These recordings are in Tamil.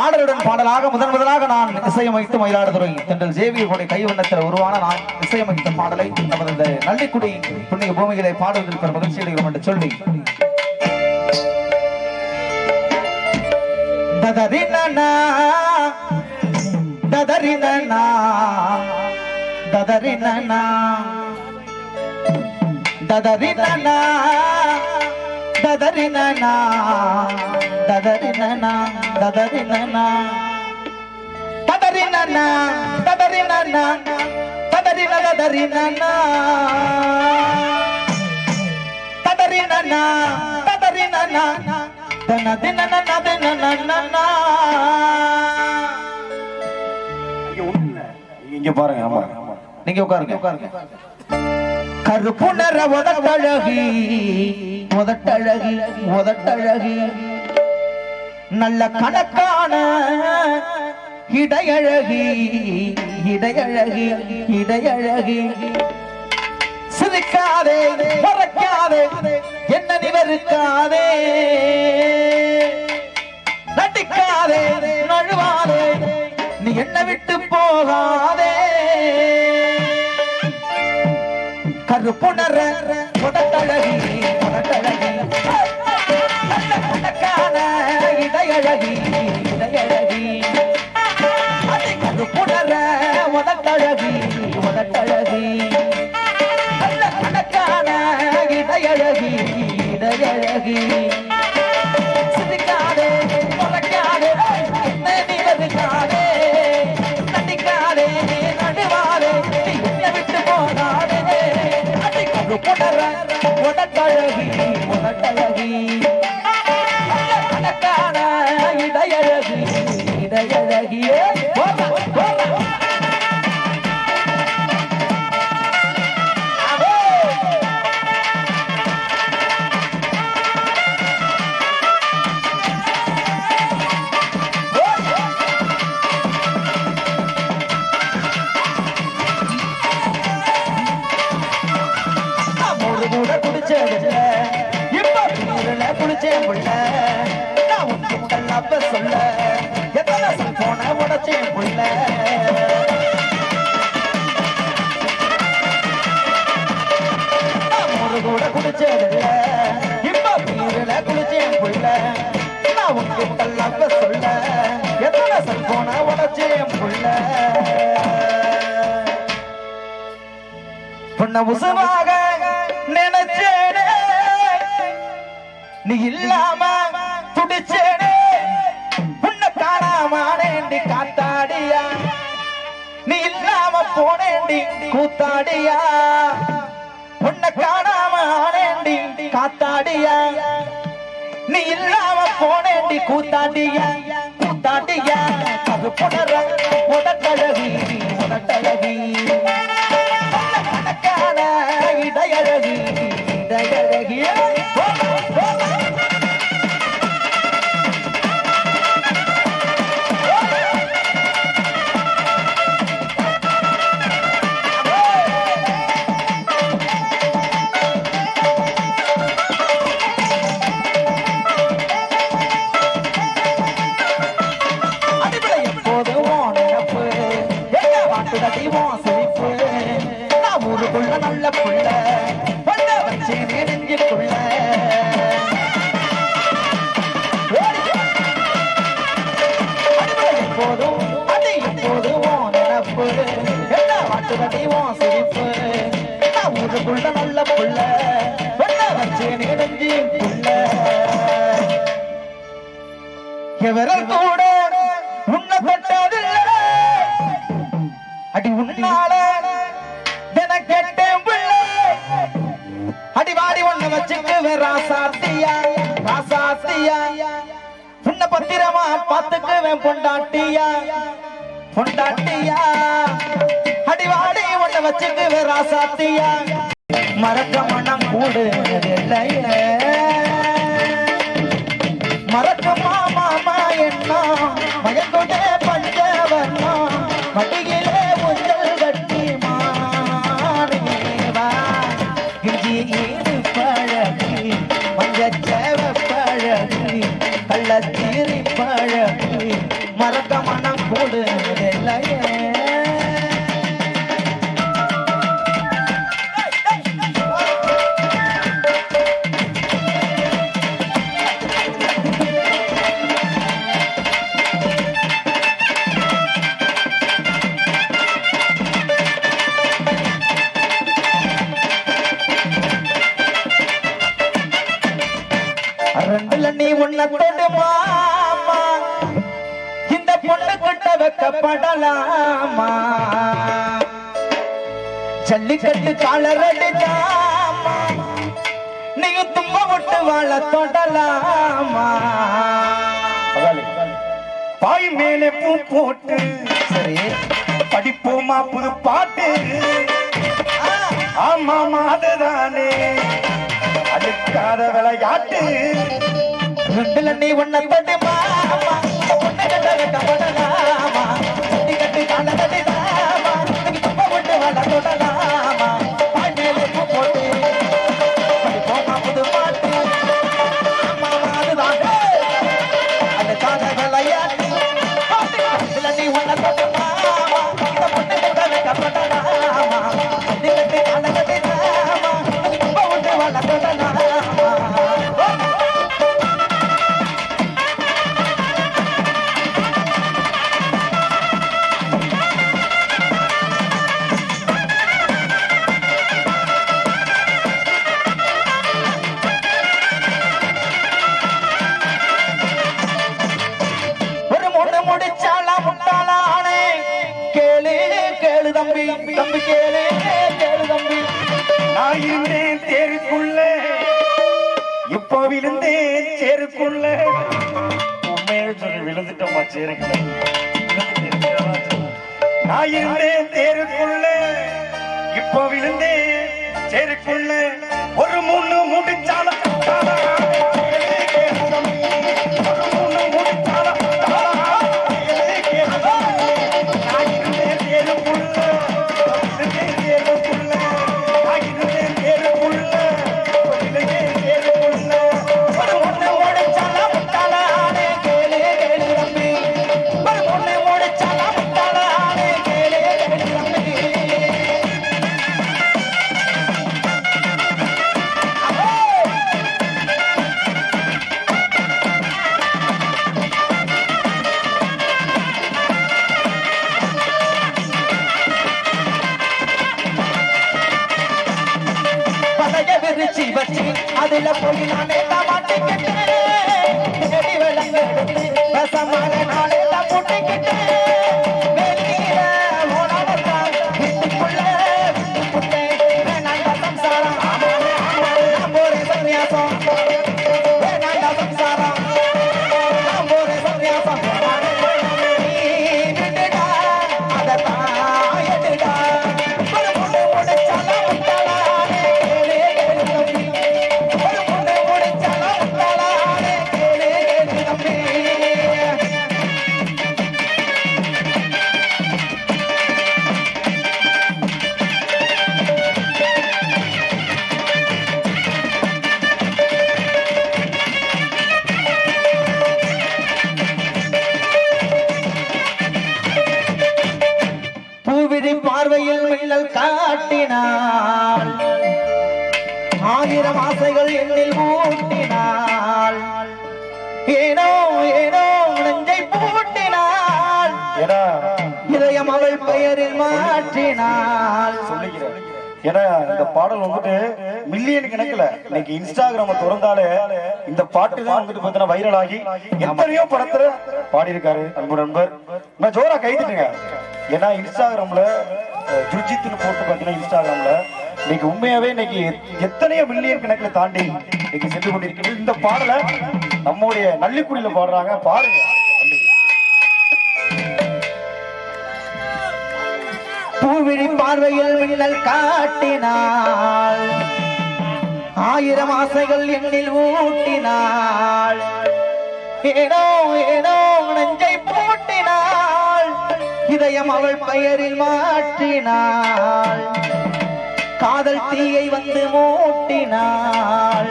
ஆடலுடன் பாடலாக முதன் முதலாக நான் இசையமைத்து மயிலாடுதுறை தென்றல் ஜேவியர்களுடைய கைவண்ணத்தில் உருவான நான் இசையமைத்த பாடலை நமது இந்த நள்ளிக்குடி புண்ணிய பூமிகளை பாடுவதற்கு மகிழ்ச்சி அடைகிறோம் என்று சொல்லி. ததரினா ததரினா ததரினா ததரினா ததறினா ததறினா ததறினா ததறினா ததறினா ததறின ததறினா ததறினா ததறினா தன தின தின இங்க பாருங்க ஆமா. நீங்க உட்காருங்க. கருப்பு நிற உதவி உதட்டழகி உதட்டழகி நல்ல கணக்கான இடையழகி இடையழகி இடையழகி. சிரிக்காதே மறக்காதே என்ன நிவருக்காதே. நடிக்காதே நழுவாதே நீ என்ன விட்டு போகாதே. கருப்புணர உதயழகி உதயழகி அது புணர உதட்டழகி உதட்டழகி நல்ல கணக்கான இதயழகி இதயழகி சிரிக்காதே உலக்காதே நிவதிக்காதே நடிக்காதே நடுவாதே விட்டு போகாதே. அது புணர உதட்டழகி உதட்டழகி காண இடையழகி இடையழகியே. குடிச்சேன் குடிச்சேன் பிள்ளை அப்ப சொல்ல எத்தனை போன உடச்சேன் புள்ள? கூட குடிச்சதில்ல இப்ப பீருல குளிச்சேன் புள்ள. நான் உன்கிட்ட சொல்ல எத்தனை போன உடச்சேன் புள்ள? பொண்ண உசுவாக நினைச்சேனே. நீ இல்லாம துடிச்சே. காத்தாடியா? நீ இல்லாம போனேண்டி கூத்தாடியா? உன்னை காணாம ஆனேண்டி காத்தாடியா? நீ இல்லாம போனேண்டி கூத்தாடியா? கூத்தாடியா? அது புணர உடட்டழகி உடட்டழகி கணக்கான இடையழகி இடையழகிய. செய்வோம் சிரிப்பு. நான் ஊருக்குள்ள நல்ல புள்ள. பொண்ண வச்சேனே நெஞ்சுக்குள்ள. ஓடி. அடிப்படை எப்போதும், அடி எப்போதும் நினப்பு. என்ன வாட்டுதடி உன் சிரிப்பு. நான் ஊருக்குள்ள நல்ல புள்ள. பொண்ண வச்சேனே நெஞ்சுக்குள்ள. எவரல் கூட உன்னை தொட்டதில்லை அடி உன்னால கேட்டேன் பிள்ளை. அடி வாடி ஒண்ணு வச்சுக்கு ராசாத்தியா ராசாத்தியா. உன்னை பத்திரமா பாத்துக்குவேன் பொண்டாட்டியா பொண்டாட்டியா. அடி வாடி ஒண்ணு வச்சுக்கு ராசாத்தியா. மறக்க மனம் கூடுதில்லையே மறக்க மாமா என்ன மயங்குதே கள்ளச்சீரி பழம். மறக்க மனம் கூடுதலையே ரெண்டுல நீ உன்ன படலாமா? ஜல்லிக்கட்டு காலரடிதாமா நீங்க தும்ப விட்டு வாழ தொடலாமா? பாய் மேலே பூ போட்டு சரி. படிப்போமா புது பாட்டு? ஆமாமா அதுதானே. அடுக்காத விளையாட்டு. ரெண்டுல நீ உன்ன தொடு மாமா இந்த கட்ட கட்ட தும்ப விட்டு இருந்தேன் தேருக்குள்ள. இப்போ விழுந்தேன் சேருக்குள்ள உண்மையை சொல்லி விழுந்துட்டோமா சேருக்குள்ள நான் இருந்தேன் தேருக்குள்ள. இப்போ விழுந்தேன் சேருக்குள்ள ஒரு மூணு முடிச்சாலும் மின்னல் காட்டினாள். ஆயிரம் ஆசைகள் என்னில் ஊட்டினாள் ஏனோ ஏனோ நெஞ்சை பூட்டினாள். இதயம் அவள் பெயரில் மாற்றினாள். சொல்லிக்கிறேன் ஏன்னா இந்த பாடல் வந்துட்டு மில்லியன் கணக்குல. இன்னைக்கு இன்ஸ்டாகிராம திறந்தாலே இந்த பாட்டு தான் வந்துட்டு பார்த்தீங்கன்னா வைரல் ஆகி எத்தனையோ படத்துல பாடியிருக்காரு அன்பு நண்பர். நான் ஜோரா கைதுட்டுங்க ஏன்னா இன்ஸ்டாகிராம்ல ஜுஜித்னு போட்டு பார்த்தீங்கன்னா இன்ஸ்டாகிராம்ல இன்னைக்கு உண்மையாவே இன்னைக்கு எத்தனையோ மில்லியன் கணக்குல தாண்டி இன்னைக்கு சென்று கொண்டிருக்கிறது. இந்த பாடலை நம்முடைய நள்ளிக்குடியில பாடுறாங்க. பாருங்க. பூவிழி பார்வையில் மின்னல் காட்டினாள். ஆயிரம் ஆசைகள் எண்ணில் ஊட்டினாள். ஏனோ ஏனோ நெஞ்சை பூட்டினாள். இதயம் அவள் பெயரில் மாற்றினாள். காதல் தீயை வந்து மூட்டினாள்.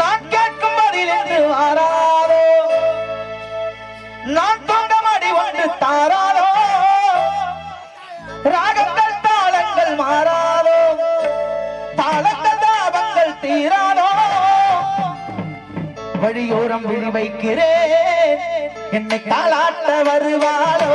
நான் கேட்கும் பதில் என்று வாராதோ. நான் தொண்டமடி ஒன்று தாரா. வழியோரம் விழி வைக்கிறேன் என்னை தாளாட்ட வருவாரோ?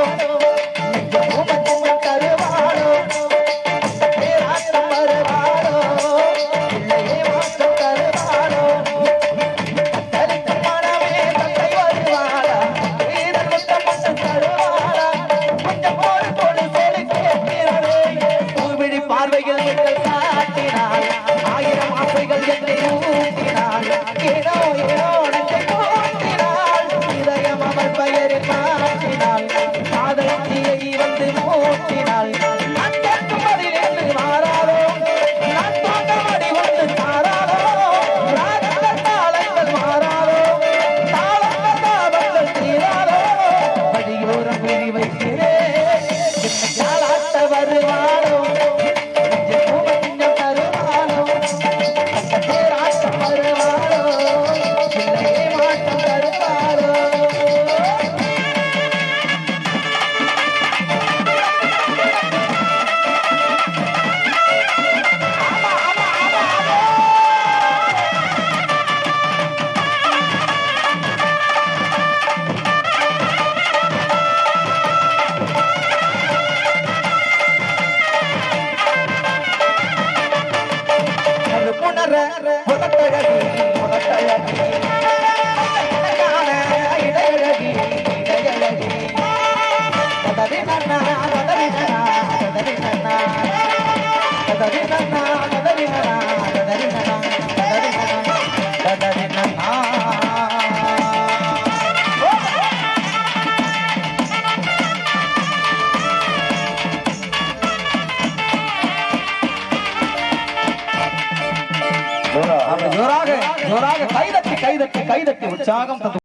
ஜோராக ஜோராக கைதட்டி கைதட்டி கைதட்டி உற்சாகம் தந்து